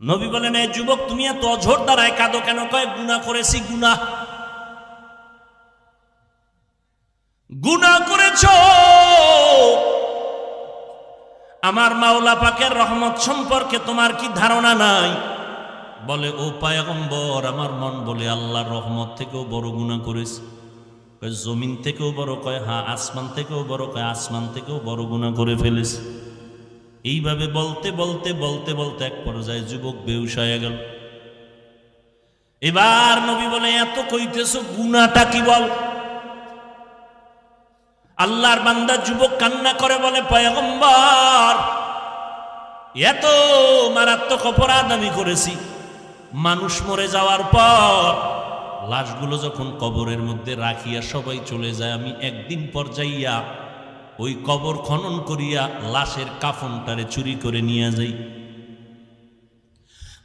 নবী বলেন এই যুবক, তুমি এত অঝোর দ্বারায় কাঁদো কেন? কয়, গুণা করেছি, গুণা। গুণা করেছ। আমার মাওলা পাকের রহমত সম্পর্কে তোমার কি ধারণা নাই? বলে, ও পায়গম্বর, আমার মন বলে আল্লাহর রহমত থেকেও বড় গুণা করেছে। জমিন থেকেও বড়, কয় হ্যাঁ আসমান থেকেও বড়, কয়, আসমান থেকেও বড় গুণা করে ফেলেছে। এইভাবে বলতে বলতে বলতে বলতে এক পর্যায়ে যুবক বেউস হয়ে গেল। এবার নবী বলে, এত কইতেছ গুণাটা কি বল? আল্লাহর বান্দা যুবক কান্না করে বলে, পয়গম্বর, এত মারাত্মক অপরাধ আমি করেছি। মানুষ মরে যাওয়ার পর লাশগুলো যখন কবরের মধ্যে রাখিয়া সবাই চলে যায়, আমি একদিন পর যাইয়া ওই কবর খনন করিয়া লাশের কাফনটারে চুরি করে নিয়ে যাই।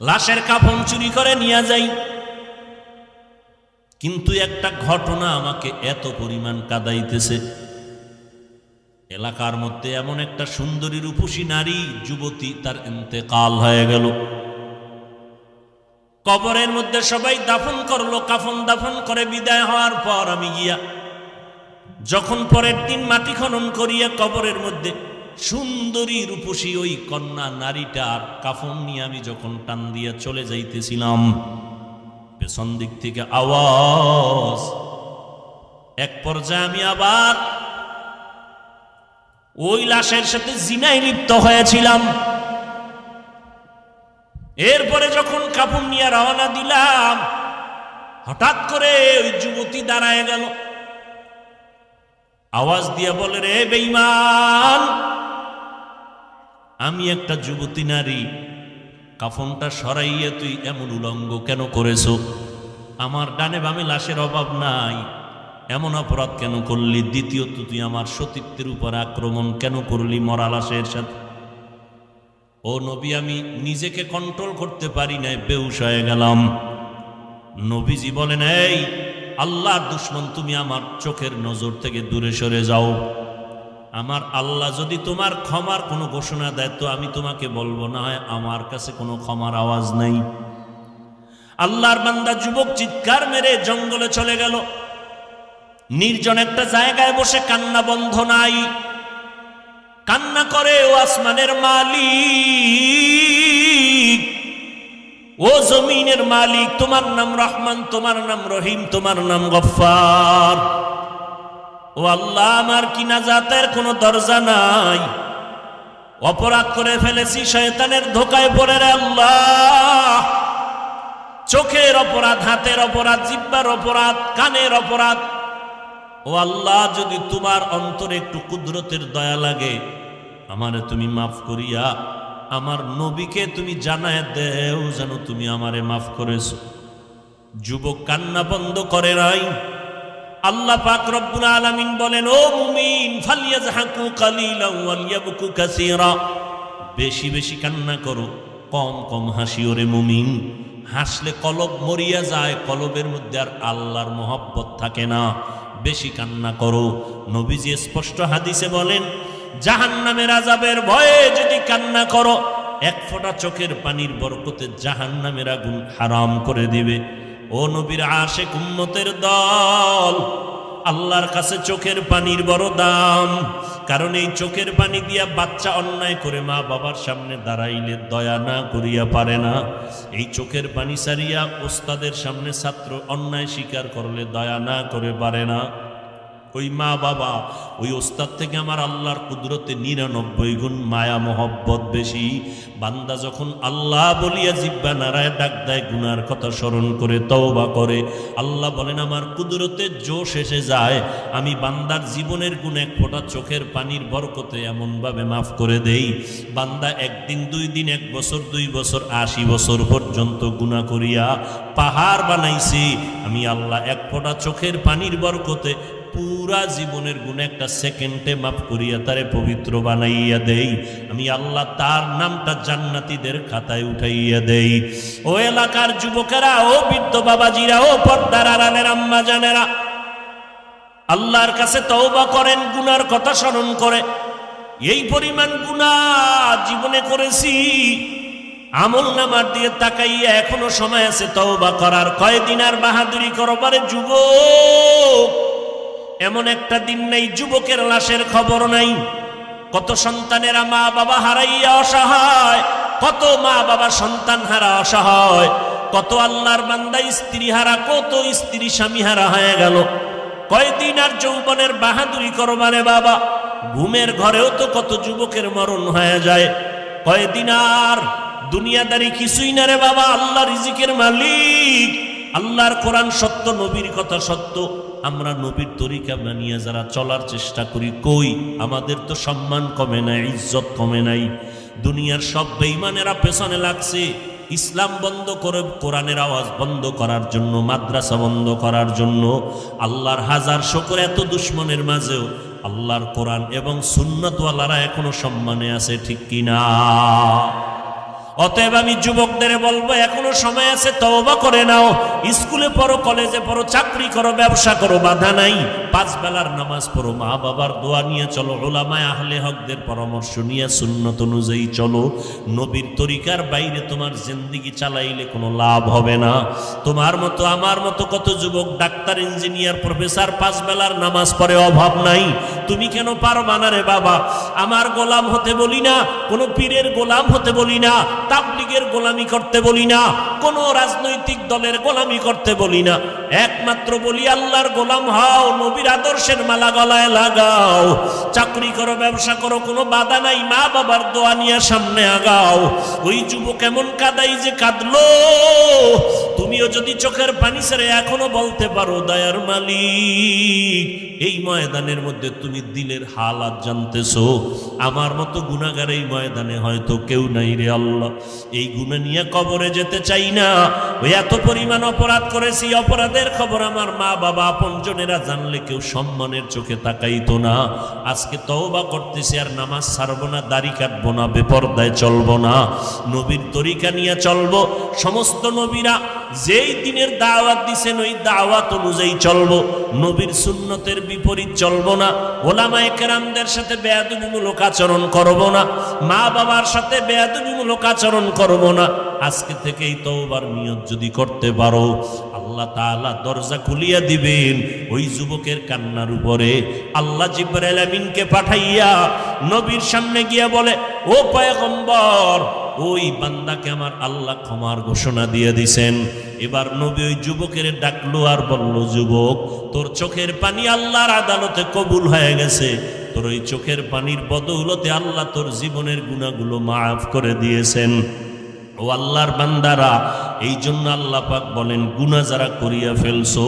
লাশের কাফন চুরি করে নিয়ে যাই। কিন্তু একটা ঘটনা আমাকে এত পরিমাণ কাদাইতেছে। এলাকার মধ্যে এমন একটা সুন্দরী রূপসী নারী, যুবতী, তার ইন্তেকাল হয়ে গেল। কবরের মধ্যে সবাই দাফন করল, কাফন দাফন করে বিদায় হওয়ার পর আমি গিয়া যখন পরের দিন মাটি খনন করিয়া কবরের মধ্যে সুন্দরী রূপসী ওই কন্যা নারীটার কাফন নিয়ে আমি যখন টান দিয়া চলে যাইতেছিলাম, পেছন দিক থেকে আওয়াজ। এক পর্যায়ে আমি আবার ওই লাশের সাথে জিনায় লিপ্ত হয়েছিলাম। এরপরে যখন কাপড় নিয়ে রওনা দিলাম, হঠাৎ করে ওই যুবতী দাঁড়ায় গেল। আওয়াজ দিয়ে বলে, রে বেইমান আমি একটা যুবতী নারী, কাফনটা সরাইয়া তুই এমন উলঙ্গ কেন করেছ? আমার ডানে বামে লাশের অভাব নাই, এমন অপরাধ কেন করলি? দ্বিতীয়ত, তুই আমার সতীত্বের উপর আক্রমণ কেন করলি মরা লাশের সাথে? ও নবী, আমি নিজেকে কন্ট্রোল করতে পারি না বেউস হয়ে গেলাম। নবীজি বলেন, এই আল্লাহর দুশ্মন, তুমি আমার চোখের নজর থেকে দূরে সরে যাও। আমার আল্লাহ যদি তোমার ক্ষমার কোনো ঘোষণা দেয়, তো আমি তোমাকে বলব, না হয় আমার কাছে কোনো ক্ষমার আওয়াজ নেই। আল্লাহর বান্দা যুবক চিৎকার মেরে জঙ্গলে চলে গেল। নির্জন একটা জায়গায় বসে কান্না বন্ধ নাই। কান্না করে, ও আসমানের মালিক। ও জমিনের মালিক, তোমার নাম রহমান, তোমার নাম রহিম, তোমার নাম গফার ও আল্লাহ, আমার কিনা নাজাতের কোনো দরজা নাই? অপরাধ করে ফেলেছি, শয়তানের ধোকায় পড়ে রে আল্লাহ। চোখের অপরাধ, হাতের অপরাধ, জিব্বার অপরাধ, কানের অপরাধ। ও আল্লাহ, যদি তোমার অন্তরে একটু কুদরতের দয়া লাগে, আমারে তুমি মাফ করিয়া আমার নবীকে তুমি জানায় দেও যেন তুমি আমারে মাফ করেছ। যুবক কান্না বন্ধ করে নাই। আল্লাহ পাক রব্বুল আলামিন বলেন, ও মুমিন ফালিয়াজহাকু কালিলান ওয়ালিয়াবকু কাসীরা। বেশি বেশি কান্না করো, কম কম হাসি ওরে মুমিন। হাসলে কলব মরিয়া যায়, কলবের মধ্যে আর আল্লাহর মোহব্বত থাকে না। বেশি কান্না করো। নবীজি স্পষ্ট হাদিসে বলেন জাহান্নামের আজাবের ভয়ে যদি কান্না করো, এক ফোঁটা চোখের পানির বরকতে জাহান্নামের আগুন হারাম করে দিবে। ও নবীর আশে কুম্মতের দল, আল্লাহর কাছে চোখের পানির বড় দাম। কারণ এই চোখের পানি দিয়া বাচ্চা অন্যায় করে মা বাবার সামনে দাঁড়াইলে দয়া না করিয়া পারে না। এই চোখের পানি সারিয়া ওস্তাদের সামনে ছাত্র অন্যায় স্বীকার করলে দয়া না করে পারে না। ওই মা বাবা, ওই ওস্তাদ থেকে আমার আল্লাহর কুদরতে নিরানব্বই গুণ মায়া, মহব্বত বেশি। বান্দা যখন আল্লাহ বলিয়া জিব্বা নারায় ডাক দেয়, গুনার কথা স্মরণ করে, তওবা করে, আল্লাহ বলেন, আমার কুদরতে জোশ এসে যায়। আমি বান্দার জীবনের গুণ এক ফোঁটা চোখের পানির বরকতে এমনভাবে মাফ করে দেই। বান্দা একদিন, দুই দিন, এক বছর, দুই বছর, আশি বছর পর্যন্ত গুণা করিয়া পাহাড় বানাইছি। আমি আল্লাহ এক ফোঁটা চোখের পানির বরকতে পুরা জীবনের গুণ একটা সেকেন্ডে মাফ করিয়া তারে পবিত্র বানাইয়া দেই। আমি আল্লাহ তার নামটা জান্নাতীদের খাতায় উঠাইয়া দেই। ও এলাকার যুবকেরা, ও বৃদ্ধ বাবাজিরা, ও পর্দার আড়ালের আম্মা জানেরা আল্লাহর কাছে তওবা করেন, গুনার কথা স্মরণ করে। এই পরিমাণ গুণা জীবনে করেছি। আমল নামার দিয়ে তাকাইয়া এখনও সময় আছে তওবা করার। কয়দিন আর বাহাদুরি করবারে যুবক? এমন একটা দিন নেই, যুবকের লাশের খবর নাই। কত সন্তানেরা মা বাবা হারাইয়া অসহায়, কত মা বাবা সন্তান হারা অসহায়, কত আল্লাহর বান্দা স্ত্রী হারা, কত স্ত্রী স্বামী হারা হয়ে গেল। কয়দিন আর যৌবনের বাহাদুরি করবারে বাবা, ঘুমের ঘরেও তো কত যুবকের মরণ হয়ে যায়। কয়দিন আর দুনিয়াদারি কিছুই না রে বাবা, আল্লাহ রিজিকের মালিক। আল্লাহর কোরআন সত্য, নবীর কথা সত্য। আমরা নবীর তরিকা মানিয়ে যারা চলার চেষ্টা করি, কই? আমাদের তো সম্মান কমে নাই, ইজ্জত কমে নাই। দুনিয়ার সব বেইমানেরা পেছনে লাগছে। ইসলাম বন্ধ করে কোরআনের আওয়াজ বন্ধ করার জন্য, মাদ্রাসা বন্ধ করার জন্য, আল্লাহর হাজার শকর এত দুশ্মনের মাঝেও আল্লাহর কোরআন এবং সুন্নতওয়ালারা এখনও সম্মানে আছে, ঠিক কিনা? অতএব আমি যুবকদের বলব, এখনও সময় আছে, তওবা করে নাও। স্কুলে পড়ো, কলেজে পড়ো, চাকরি করো, ব্যবসা করো, বাধা নাই। পাঁচ বেলার নামাজ পড়ো, মা বাবার দোয়া নিয়ে চলো, ওলামায় আহলে হকদের পরামর্শ নিয়ে সুন্নত অনুযায়ী চলো। নবীর তরিকার বাইরে তোমার জিন্দিগি চালাইলে কোনো লাভ হবে না। তোমার মতো, আমার মতো কত যুবক ডাক্তার, ইঞ্জিনিয়ার, প্রফেসর, পাঁচ বেলার নামাজ পড়ে অভাব নাই। তুমি কেন পারবা না রে বাবা? আমার গোলাম হতে বলি না, কোনো পীরের গোলাম হতে বলি না। তাবলিগের গোলামি করতে বলি না, কোন রাজনৈতিক দলের গোলামি করতে বলি না। একমাত্র বলি, আল্লাহর গোলাম হও, নবীর আদর্শের মালা গলায় লাগাও। চাকরি করো, ব্যবসা করো, কোনো বাধা নাই, মা বাবার দোয়া নিয়ে সামনে আগাও। ওই যুবক এমন কাদাই যে কাঁদলো। তুমিও যদি চোখের পানি ছেড়ে এখনও বলতে পারো, দয়ার মালিক, এই ময়দানের মধ্যে তুমি দিলের হালাত জানতেছো। আমার মতো গুণাগার এই ময়দানে হয়তো কেউ নাই রে আল্লাহ। এই গুণা নিয়ে কবরে যেতে চাই না। ওই এত পরিমাণ অপরাধ করেছি অপরাধের খবর আমার মা, বাবা, আপনজনেরা জানলে কেউ সম্মানের চোখে তাকাইত না। আজকে তওবা করতেছি আর নামাজ ছাড়বো না, দাড়ি কাটবো না, বেপর্দায় চলবো না। নবীর তরিকা নিয়ে চলবো। সমস্ত নবীরা যেই দিনের দাওয়াত দিছেন, ওই দাওয়াত অনুযায়ী চলবো। নবীর সুন্নতের বিপরীত চলবো না। ওলামায়ে কেরামদের সাথে বেয়াদবিমূলক আচরণ করব না। মা বাবার সাথে বেয়াদবিমূলক আচরণ করব না। আজকে থেকেই তওবার নিয়ত যদি করতে পারো, আল্লাহ তাআলা দরজা খুলিয়া দিবেন। ওই যুবকের কান্নার উপরে আল্লাহ জিব্রাইল আমিনকে পাঠাইয়া নবীর সামনে গিয়া বলে, ও পয়গম্বর ওই বান্দাকে আমার আল্লাহ ক্ষমার ঘোষণা দিয়ে দিছেন। এবার নবী ওই যুবকের ডাকলো আর বলল, যুবক, তোর চোখের পানি আল্লাহর আদালতে কবুল হয়ে গেছে। তোর ওই চোখের পানির বদৌলতে আল্লাহ তোর জীবনের গুণাগুলো মাফ করে দিয়েছেন। ও আল্লাহর বান্দারা এই জন্য আল্লাহ পাক বলেন গুণা যারা করিয়া ফেলছো,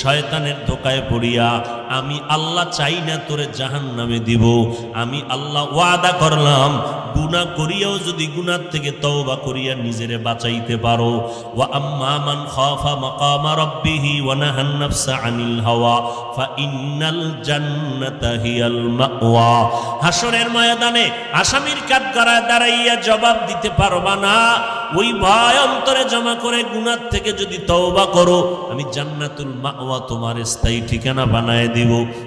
শয়তানের ধোকায় পড়িয়া, আমি আল্লাহ চাই না তোরে জাহান নামে দিব, আমি আল্লাহ ওয়াদা করলাম গুণা করিয়াও যদি গুনার থেকে তওবা করিয়া নিজেরে বাঁচাইতে পারো। আম্মা মান ইন্নাল হাসরের ময়দানে আসামির কাঠগড়ায় দাঁড়াইয়া জবাব দিতে পারবা না। ওই ভয় অন্তরে জমা করে গুনার থেকে যদি তওবা করো, আমি জান্নাতুল মাওয়া তোমার স্থায়ী ঠিকানা বানায় দিব।